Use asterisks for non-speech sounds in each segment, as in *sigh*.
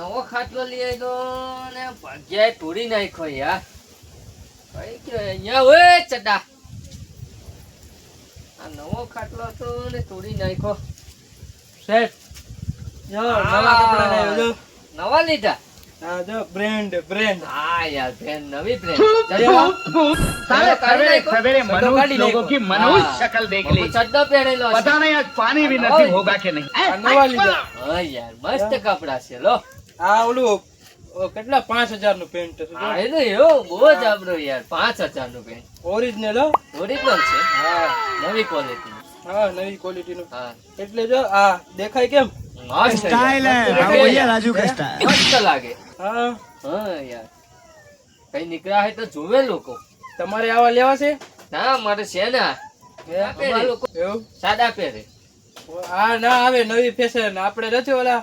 નવો ખાટલો લઈ આવ્યો ને ભગ્યાએ તોડી નાખ્યો યાર. કઈ કે અહીંયા હોય ચડા. આ નવો ખાટલો હતો ને તોડી નાખ્યો. શેઠ નવા લીધા? પાણી મસ્ત કપડા છે લો. આ ઓલું કેટલા? પાંચ હજારનું પેન્ટ એવો બહુ જ આપડો યાર પાંચ હજારનું પેન્ટ ઓરિજિનલ ઓરિજિનલ છે. હા. નવી ક્વોલિટી હા નવી ક્વોલિટી નું. હા. એટલે જો આ દેખાય કેમ? સ્ટાઇલ હે. રાજુ કા મસ્ત લાગે. હા. હા યાર. કઈ નીકળ્યા હે તો જોવે લોકો. તમારે આવા લેવા છે? ના મારે છે ના સાદા પહેરે. આ ના આવે નવી ફેશન આપણે નથી ઓલા?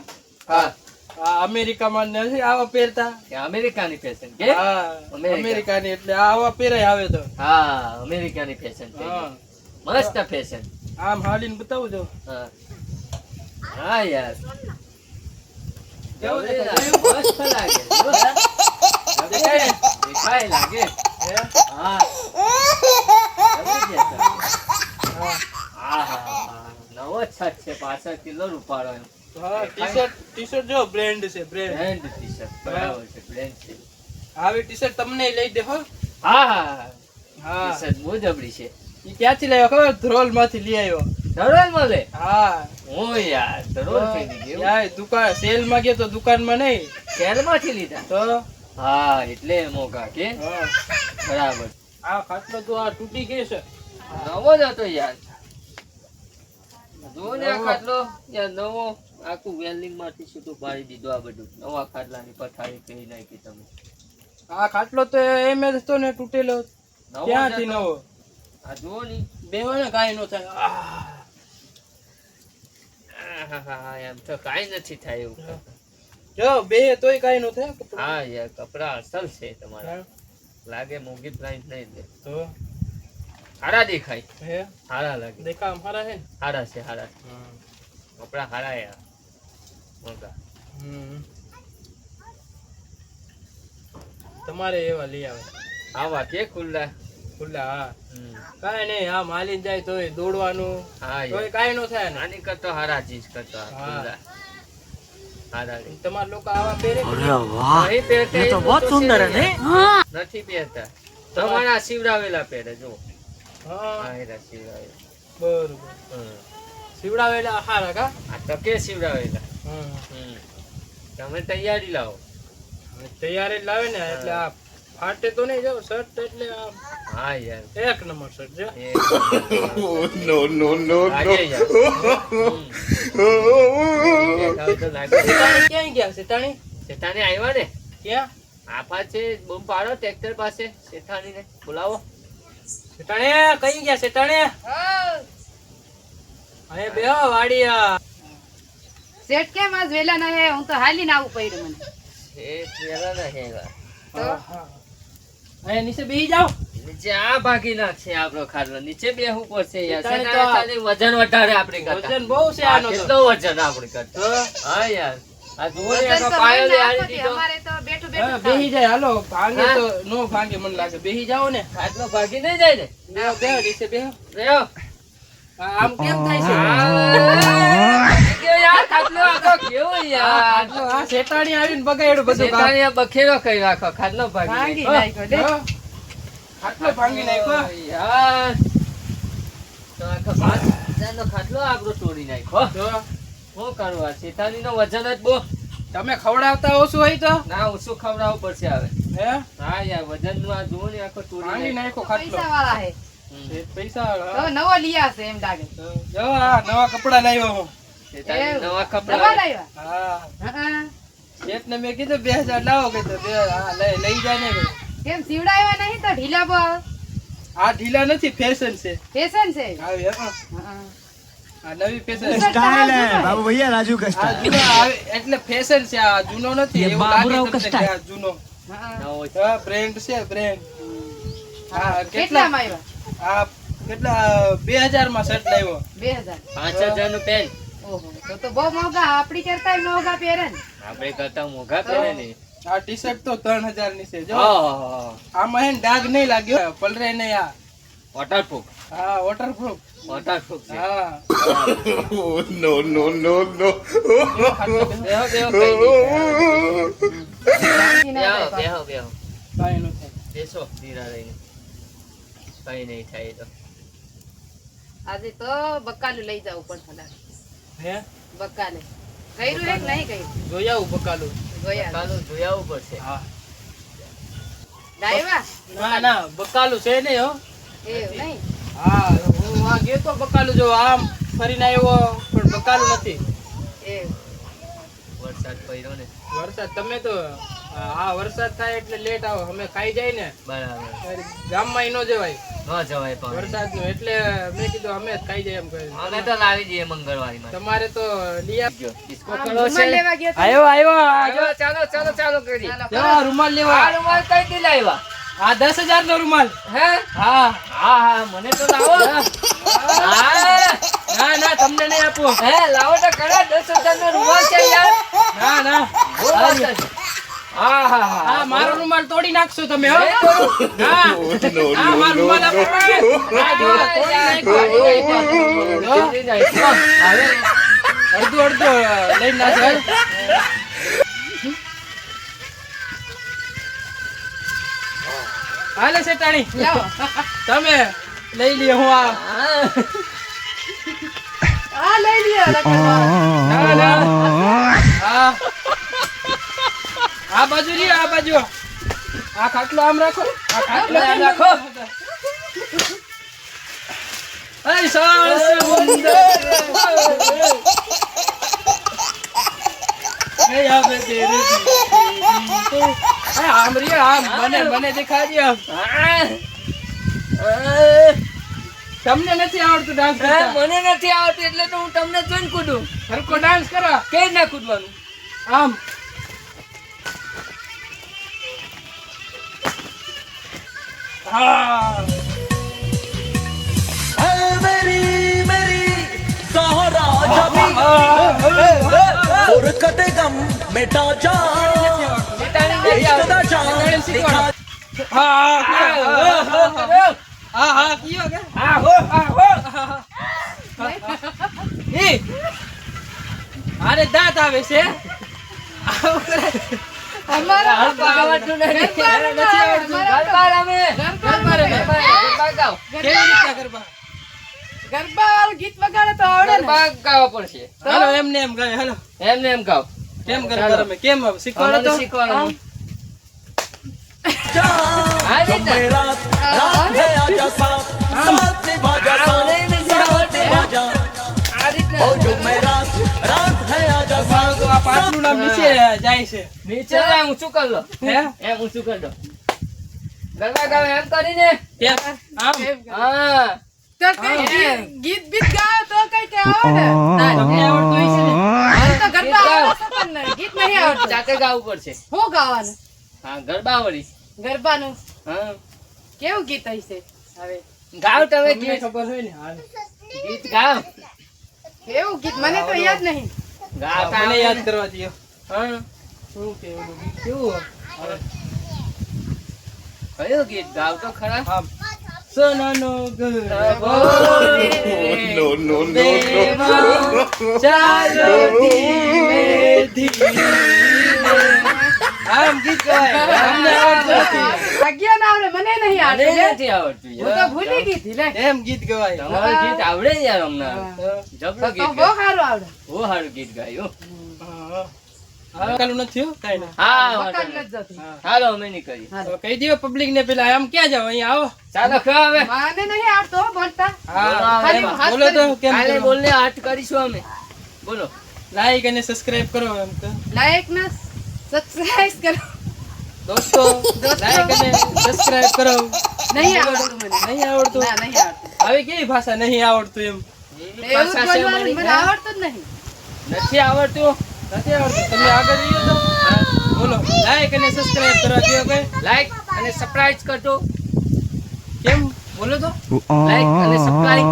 હા. અમેરિકામાં નથી આવા પહેરતા? કે અમેરિકાની ફેશન કે? હા અમેરિકાની એટલે આવા પહેરાય આવે તો. હા અમેરિકાની ફેશન મસ્ત ફેશન આમ હાલીને બતાવું જો હા. યાર. કેવું મસ્ત લાગે? દેખાય લાગે હે? હા જબરજસ્ત લાગે. હા. આહાહા. નવો જ છત છે પાછળ કિલો રૂપાળો એમ ટી-શર્ટ ટી-શર્ટ જો બ્રેન્ડ છે બ્રેન્ડ બ્રેન્ડ ટી-શર્ટ બરાબર છે બ્રેન્ડ છે. આવી ટી-શર્ટ તમને લઈ દે હો. હા હા હા. ટી-શર્ટ બહુ જબરી છે. ઈ ક્યાંથી લાવ્યો ખબર? ધ્રોલમાંથી લઈ આવ્યો. ધરોલ લે? હા. ઓ યાર ધરોલથી ગયો. યાર દુકાન સેલમાં ગયો તો દુકાનમાં નહીં. શહેરમાંથી લીધા? તો? હા એટલે મોંઘા કે? બરાબર. આ ખાટલો તો આ તૂટી ગયો છે. નવો જ હતો યાર. જો ને આ ખાટલો? નવો. આખું વેલ્ડિંગમાંથી છૂટું પાડી દીધું આ બધું. નવા ખાટલાની પથારી કરી નાખી તમે. આ ખાટલો તો એમ જ હતો ને તૂટેલો. ક્યાંથી નવો? આ જુઓ ની. બેહો કાંઈ નો થાય. એમ તો કાંઈ નથી થાય એવું જો બે તોય કાંઈ નો થાય. હા યાર કપડા અસલ છે તમારા. લાગે મોંઘી પ્રાઇસ નહીં દે. તો? હારા દેખાય. હારા લાગે. દેખાવ હારા હે? હારા છે હારા કપડા હારા હે મોટા તમારે એવા લઈ આવે. આવા કે ખુલ્લા? ખુલ્લા હા. કાંઈ આ માલી જાય તો દોડવાનું. હા તો કાંઈ ન થાય ને. આની કરતો હારા ચીજ કરતો ખુલ્લા. લોકો આવા પહેરે? અરે વાહ. નથી પહેરતા. તમારા શિવરાવેલા પહેરે જો હા. શિવડાવેલા બરોબર. હારા કા આ શિવડાવેલા. તમે તૈયારી લાવો. તૈયારી જ લાવે ને એટલે આ ફાટે તો નહીં જાવ શર્ટ એટલે આમ હા યાર. એક નંબર શર્ટ જો. *laughs* નો નો નો નો. શેતાણી ક્યાંય ગયા શેતાણી? સેતાણી આવ્યા ને? ક્યાં? આફા છે બમ પાડો ટ્રેક્ટર પાસે શેઠાણીને બોલાવો. શેતાણી? કઈ ગયા શેતાણી? અરે બે વાડિયા. શેઠ કેમ આજ વેલા ના હે? હું તો હાલીને આવું પડ્યું મને. શેઠ વેલા ના અહીંયા નીચે બેહી જાઓ. નીચે આ ભાગી નાખશે આપણો ખાટલો. નીચે બેહવું પડશે યાર. વજન વધારે આપણે વજન બહુ છે આનો કેટલો વજન આપણે કરતા? હા યાર. બેહી જાય. હાલો ભાંગે તો નો ભાંગે મને લાગે. બેહી જાઓ ને. ખાટલો ભાગી નહીં જાય ને? બેહો બેહો નીચે બેહો. રહ્યો આમ કેમ થાય છે? આ, ભાગી ગયો યાર ખાટલો આખો. કેવો યાર? આટલો આ શેતાણી આવીને બગાડ્યું બધું કામ. બખેરો કરી રાખો ખાટલો ભાંગી નાખ્યો. ભાંગી યાર. તો આખો ખાટલો આપણો તોડી નાખ્યો. શું કરવા? આ શેતાનીનો વજન જ બહુ. તમે ખવડાવતા ઓછું હોય તો? ના ઓછું ખવડાવવું પડશે હવે હે? હા યાર વજનનું આ જુઓ ને આખો તોડી. નાખ્યો ખાટલો. પૈસા વાળા હે પૈસા તો નવો લઈ આવશે એમ લાગે. જો આ નવા કપડા લાવ્યો હું. શેતાની. નવા નવા કપડા લાવ્યા. હા. હં. શેઠને મેં કીધું બે હજાર લાવો કીધું બે હા લઈ લઈ જાય ને. કેમ સીવડાવ્યા નહીં તો ઢીલા બો આ ઢીલા નથી ફેશન છે. ફેશન છે? હા. હં. નવી ફેશનનું પેન્ટ. ઓહો આપડી કરતા મોંઘા. પહેરે ને. કરતા મોંઘા પહેરે આ ટી શર્ટ તો 3000 ની છે જો. આમાં ડાઘ નહીં લાગ્યો પલરે નહીં આ. વોટરપ્રૂફ હા waterproof no, no, no, no. બેહો બેહો બેસો ધીરા રહીને. કઈ નહીં થાય તો. આજે તો બકાલું લઈ જવું પણ. હે? બકાલે. કર્યું હે કે નહીં કર્યું? જોઈ આવું બકાલું જોયા. કાલું જોઈ આવું પડશે હા. લાવ્યા ના ના બકાલું છે ને હો. એવું નહીં? હું આ ગયો તો બકાલું જો આમ ફરીને આવ્યો પણ બકાલું નથી. એવું વરસાદ પડ્યો ને. વરસાદ તમે તો આ વરસાદ થાય એટલે લેટ આવો. અમે ખાઈ જાય ને. બરાબર. ગામમાં નો જવાય. ન જવાય પણ. વરસાદનું એટલે મેં કીધું અમે જ ખાઈ જાય એમ કરી અમે તો લાવી દઈએ મંગળવારી માં તમારે તો રૂમાલ છે. લેવા ગયા ચાલો ચાલો ચાલો કરી ચાલો, જો આ આ રૂમાલ કઈ થી લાવ્યા? આ દસ હજાર નો રૂમાલ. હે? હા. હા હા મને તો લાવો હા ના ના તમને નહીં આપો હે લાવો તો કરા દસ હજાર નો રૂમાલ છે યાર ના ના. હા હા હા હા મારો રૂમાલ તોડી નાખશો તમે હો હા મારો રૂમાલ આપો. હવે અડધું અડધું લઈ નાખો હાલે શેટાણી લાવો. તમે લઈ લ્યો હું આ. આ લઈ હા આ બાજુ લ્યો આ બાજુ. આ ખાટલો આમ રાખો. આ ખાટલો આમ રાખો. આવે તેરે દીદી. અય આમ રે આમ મને મને દેખાડી આમ હા. તમને નથી આવડતું ડાન્સ હે, કરતા મને નથી આવડતું એટલે તો હું તમને જોઈને કૂદું હરકો ડાન્સ કરો કે ના કૂદવાનું આમ હા और कटे गम मिटा जा આને દાંત આવે છે અમારા આવડતું નથી. આવડતું. ગરબા રમે. ગરબા ગરબા રમે. ગરબા, ગરબા ગાઓ. કેવી રીતના ગરબા ગરબા વાળું ગીત વગાડે તો આવડે ને ગરબા ગાવા પડશે હાલો એમને એમ ગાય હાલો એમને એમ ગાવ કેમ ગરબા. રમે કેમ શીખવાડો તો શીખવાડો. પાછલું ગરબા ગાવ ગીત બીત તો કઈ ને ગીત ગાવું પડશે. હું ગાવાનું? હા ગરબા આવડી. ગરબાનું? હા. કેવું ગીત હશે હવે. ગાવ તમે ગીત. ખબર હોય ને? હાલ. ગીત ગાવ. કેવું ગીત? મને તો યાદ નહીં. ગાવ મને યાદ કરવા દો હા. શું કેવું ગીત કેવું હવે. કયું ગીત? ગાવ તો ખરા. હા. સોનાનો ગરબો. નો નો નો. ચાલો ધીમે ધીમે. આમ ગીત ગાય અમને આવડતું નથી. ભાગ્યા ના આવડે મને નહીં આવડે લે. નથી આવડતું હું તો ભૂલી ગઈ હતી લે. એમ ગીત ગવાય. તમારું ગીત આવડે યાર હમણાં જબરું ગીત બહુ સારું આવડે. બહુ સારું ગીત ગાયું હા. નથી હો, ના. હા વખત વાંધો નથી જતી. હા. હાલો અમે નીકળી કહી દો પબ્લિક ને પેલા આમ ક્યાં જાવ અહીંયા આવો. ચાલો ખા હવે. મને નહીં આવડતું બોલતા હા. ખાલી એમાં. હાથ બોલો તો કેમ કાલે? બોલને હાથ કરીશું અમે. બોલો. લાઈક અને સબસ્ક્રાઇબ કરો એમ તો. લાઈક ને સબસ્ક્રાઇબ કરો. દોસ્તો લાઈક અને સબસ્ક્રાઇબ કરો. નહીં આવડતું મને. નહીં આવડતું? ના નહીં આવડતું. હવે કેવી ભાષા નહીં આવડતું એમ? ભાષા છે મને આવડતું જ નહીં. નથી આવડતું? નથી આવડતું? તમે આગળ જઈએ તો? બોલો. લાઈક અને સબસ્ક્રાઇબ કરો. કઈ લાઈક અને સબસ્ક્રાઇબ કરજો. કેમ? બોલો તો. લાઈક અને સબસ્ક્રાઇબ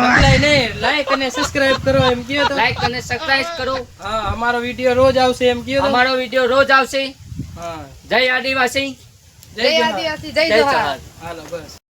સબસ્ક્રાઇબ નહીં લાઈક અને સબસ્ક્રાઇબ કરો એમ કયો તો. લાઈક અને સબસ્ક્રાઇબ કરો. હા અમારો વીડિયો રોજ આવશે એમ કયો તો. અમારો વિડિયો રોજ આવશે. હા. જય આદિવાસી. જય આદિવાસી જય જય જવાહર. હાલો બસ.